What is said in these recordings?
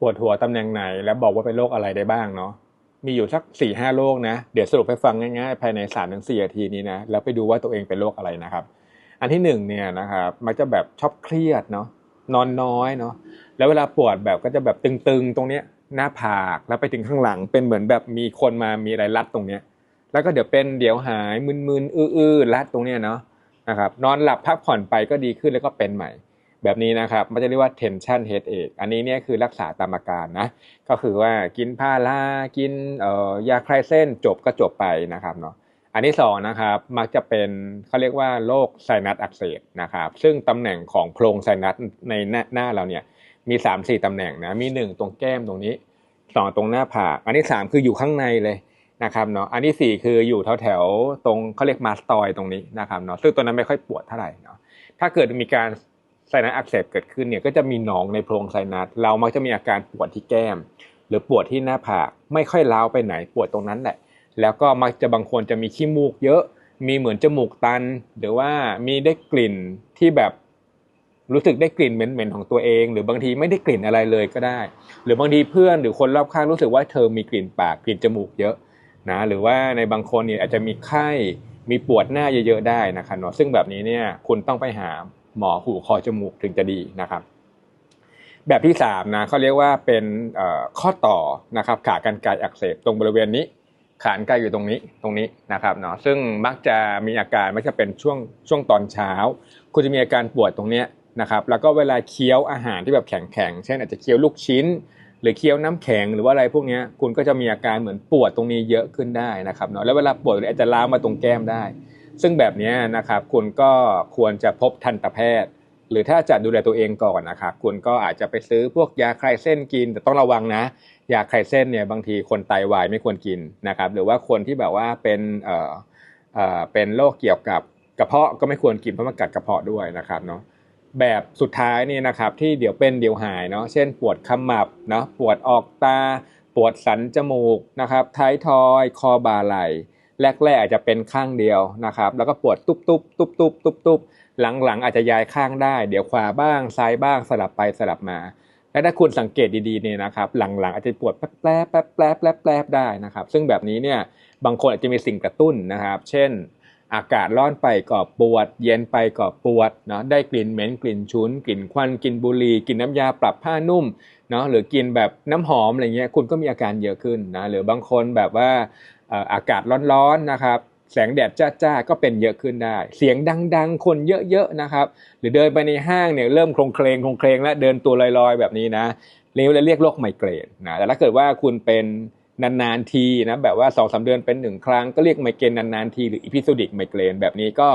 ปวดหัวตำแหน่งไหน แล้วบอกว่าเป็นโรคอะไรได้บ้างเนาะมีอยู่สักสี่ห้าโรคนะ เดี๋ยวสรุปให้ฟังง่ายๆ ภายในสามถึงสี่นาทีนี้นะ แล้วไปดูว่าตัวเองเป็นโรคอะไรนะครับ อันที่หนึ่งเนี่ยนะครับมักจะแบบชอบเครียดเนาะนอนน้อยเนาะแล้วเวลาปวดแบบก็จะแบบตึงๆ ตรงเนี้ยหน้าผากแล้วไปถึงข้างหลังเป็นเหมือนแบบมีคนมามีอะไรรัดตรงเนี้ย แล้วก็เดี๋ยวเป็นเดี๋ยวหายมึนๆอื้อๆรัดตรงเนี้ยเนาะนะครับนอนหลับพักผ่อนไปก็ดีขึ้นแล้วก็เป็นใหม่ แบบนี้นะครับมันจะเรียกว่า tension headache อันนี้เนี่ยคือรักษาตามอาการนะก็คือว่ากินพารากินยาคลายเส้นจบก็จบไปนะครับเนาะอันที่สองนะครับมักจะเป็นเขาเรียกว่าโรคไซนัสอักเสบนะครับซึ่งตำแหน่งของโพรงไซนัสในหน้าเราเนี่ยมี3ามสี่ตำแหน่งนะมี 1 ตรงแก้มตรงนี้สองตรงหน้าผากอันที่ 3 คืออยู่ข้างในเลยนะครับเนาะอันที่ 4 คืออยู่แถวแถวๆตรงเขาเรียกมาสตอยตรงนี้นะครับเนาะซึ่งตัวนั้นไม่ค่อยปวดเท่าไหร่เนาะถ้าเกิดมีการ ไซนัสอักเสบเกิดขึ้นเนี่ยก็จะมีหนองในโพรงไซนัสเรามักจะมีอาการปวดที่แก้ม หรือปวดที่หน้าผากไม่ค่อยล้าวไปไหนปวดตรงนั้นแหละ แล้วก็มักจะบางคนจะมีขี้มูกเยอะ มีเหมือนจมูกตัน หรือว่ามีได้กลิ่นที่แบบรู้สึกได้กลิ่นเหม็นๆของตัวเอง หรือบางทีไม่ได้กลิ่นอะไรเลยก็ได้ หรือบางทีเพื่อนหรือคนรอบข้างรู้สึกว่าเธอมีกลิ่นปากกลิ่นจมูกเยอะนะหรือว่าในบางคนเนี่ยอาจจะมีไข้มีปวดหน้าเยอะๆได้นะครับเนาะซึ่งแบบนี้เนี่ยคุณต้องไปหาหมอหูคอจมูกถึงจะดีนะครับ แบบที่3นะเขาเรียกว่าเป็นข้อต่อนะครับขากรรไกรอักเสบตรงบริเวณนี้ขานไกลอยู่ตรงนี้ตรงนี้นะครับเนาะซึ่งมักจะมีอาการไม่จะเป็นช่วงช่วงตอนเช้า คุณจะมีอาการปวดตรงเนี้ยนะครับแล้วก็เวลาเคี้ยวอาหารที่แบบแข็งๆเช่นอาจจะเคี้ยวลูกชิ้น หรือเคี้ยวน้ำแข็งหรือว่าอะไรพวกนี้คุณก็จะมีอาการเหมือนปวดตรงนี้เยอะขึ้นได้นะครับเนาะแล้วเวลาปวดอาจจะลามมาตรงแก้มได้ ซึ่งแบบนี้นะครับคุณก็ควรจะพบทันตแพทย์ หรือถ้าจะดูแลตัวเองก่อนนะครับคุณก็อาจจะไปซื้อพวกยาคลายเส้นกิน แต่ต้องระวังนะ ยาคลายเส้นเนี่ยบางทีคนไตวายไม่ควรกินนะครับหรือว่าคนที่แบบว่าเป็นเอ่อเอ่อเป็นโรคเกี่ยวกับกระเพาะก็ไม่ควรกินเพราะมันกัดกระเพาะด้วยนะครับเนาะแบบสุดท้ายนี่นะครับที่เดี๋ยวเป็นเดี๋ยวหายเนาะเช่น ปวดขมับเนาะปวดออกตา ปวดสันจมูกนะครับท้ายทอย คอบ่าไหล่ แรกๆอาจจะเป็นข้างเดียวนะครับแล้วก็ปวดตุบตุบตุบตุบตุบตุบหลังๆอาจจะย้ายข้างได้ เดี๋ยวขวาบ้างซ้ายบ้างสลับไปสลับมาและถ้าคุณสังเกตดีๆเนี่ยนะครับหลังๆอาจจะปวดแป๊บแป๊บแป๊บแป๊บแป๊บแป๊บได้นะครับซึ่งแบบนี้เนี่ยบางคนอาจจะมีสิ่งกระตุ้นนะครับ เช่น อากาศร้อนไปก็ปวด เย็นไปก็ปวดเนาะได้กลิ่นเหม็นกลิ่นฉุนกลิ่นควันกลิ่นบุหรี่กลิ่นน้ำยาปรับผ้านุ่มเนาะหรือกินแบบน้ำหอมอะไรเงี้ยคุณก็มีอาการเยอะขึ้นนะหรือบางคนแบบว่าเอ่ออากาศร้อนๆนะครับแสงแดดจ้าๆก็เป็นเยอะขึ้นได้ เสียงดังๆ คนเยอะๆนะครับ หรือเดินไปในห้างเนี่ยเริ่มโครงเคลงโครงเคลงแล้วเดินตัวลอยๆ แบบนี้นะเรียกเรียกโรคไมเกรนนะแต่ถ้าเกิดว่าคุณเป็น นานๆทีนะแบบว่า2องสาเดือนเป็นหนึ่งครั้งก็เรียกไมเกรนนานๆทีหรืออีพิโซดิกไมเกรนแบบนี้ก็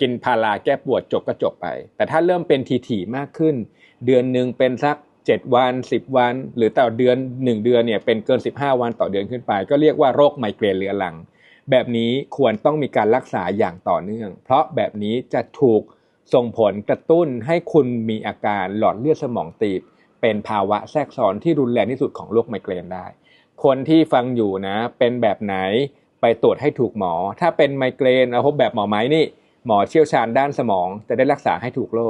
กินพาราแก้ปวดจบก็จบไป แต่ถ้าเริ่มเป็นทีๆมากขึ้น เดือนหนึ่งเป็นสัก 7 วัน 10 วัน หรือต่อเดือน 1 เดือนเนี่ยเป็นเกิน 15 วันต่อเดือนขึ้นไป ก็เรียกว่าโรคไมเกรนเรื้อรัง แบบนี้ควรต้องมีการรักษาอย่างต่อเนื่อง เพราะแบบนี้จะถูกส่งผลกระตุ้นให้คุณมีอาการหลอดเลือดสมองตีบ เป็นภาวะแทรกซ้อนที่รุนแรงที่สุดของโรคไมเกรนได้ คนที่ฟังอยู่นะ เป็นแบบไหนไปตรวจให้ถูกหมอ ถ้าเป็นไมเกรนเอาพบแบบหมอไหมนี่หมอเชี่ยวชาญด้านสมองจะได้รักษาให้ถูกโรค